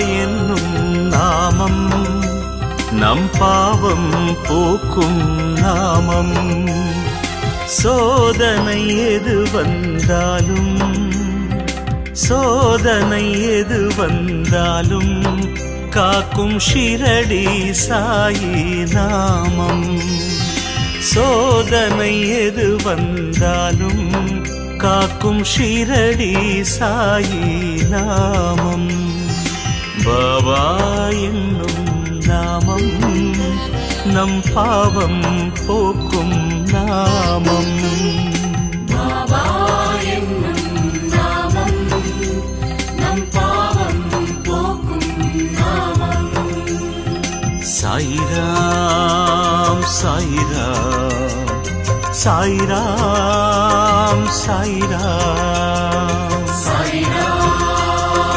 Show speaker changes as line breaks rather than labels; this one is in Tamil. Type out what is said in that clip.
என்னும் நாமம் நம் பாவம் போக்கும் நாமம். சோதனை எது வந்தாலும் சோதனை எது வந்தாலும் காக்கும் ஷிரடி சாயி நாமம். சோதனை எது வந்தாலும் காக்கும் ஷிரடி சாயி நாமம்.
என்னும் நாமம் நம் பாவம் போக்கும் நாமம்.
சாயிராம் சாயிராம் சாயிராம் சாயிராம்.